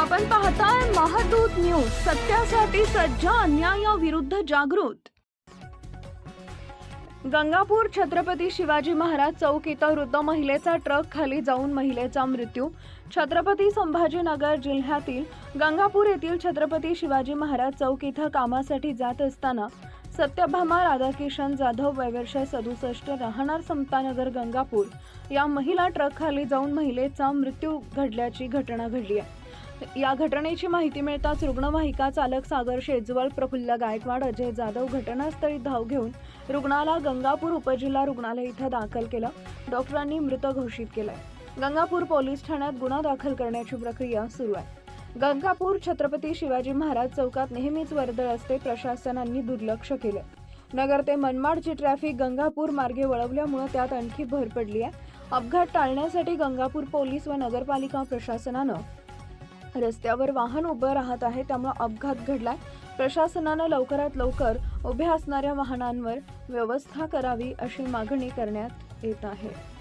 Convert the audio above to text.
आपण पाहताय महादूत न्यूज सत्यासाठी सज्ज अन्यायाविरुद्ध जागृत. गंगापूर छत्रपती शिवाजी महाराज चौक इथं वृद्ध महिलेचा ट्रक खाली जाऊन महिलेचा मृत्यू. छत्रपती संभाजीनगर जिल्ह्यातील गंगापूर येथील छत्रपती शिवाजी महाराज चौक इथं कामासाठी जात असताना सत्यभामा राधाकिशन जाधव वयवर्ष सदुसष्ट राहणार समतानगर गंगापूर या महिला ट्रक खाली जाऊन महिलेचा मृत्यू घडल्याची घटना घडली आहे. या घटनेची माहिती मिळताच रुग्णवाहिका चालक सागर शेजवळ प्रफुल्ल गायकवाड अजय जाधव घटनास्थळी धाव घेऊन रुग्णाला गंगापूर उपजिल्हा रुग्णालय इथं दाखल केलं. डॉक्टरांनी मृत घोषित केलंय. गंगापूर पोलीस ठाण्यात गुन्हा दाखल करण्याची प्रक्रिया सुरू आहे. गंगापूर छत्रपती शिवाजी महाराज चौकात नेहमीच वर्दळ असते प्रशासनांनी दुर्लक्ष केलं नगर ते मनमाडची ट्रॅफिक गंगापूर मार्गे वळवल्यामुळे त्यात आणखी भर पडली आहे अपघात टाळण्यासाठी गंगापूर पोलीस व नगरपालिका प्रशासनानं रस्त्यावर वाहन उभं राहत आहे त्यामुळे अपघात घडलाय. प्रशासनानं लवकरात लवकर उभ्या असणाऱ्या वाहनांवर व्यवस्था करावी अशी मागणी करण्यात येत आहे.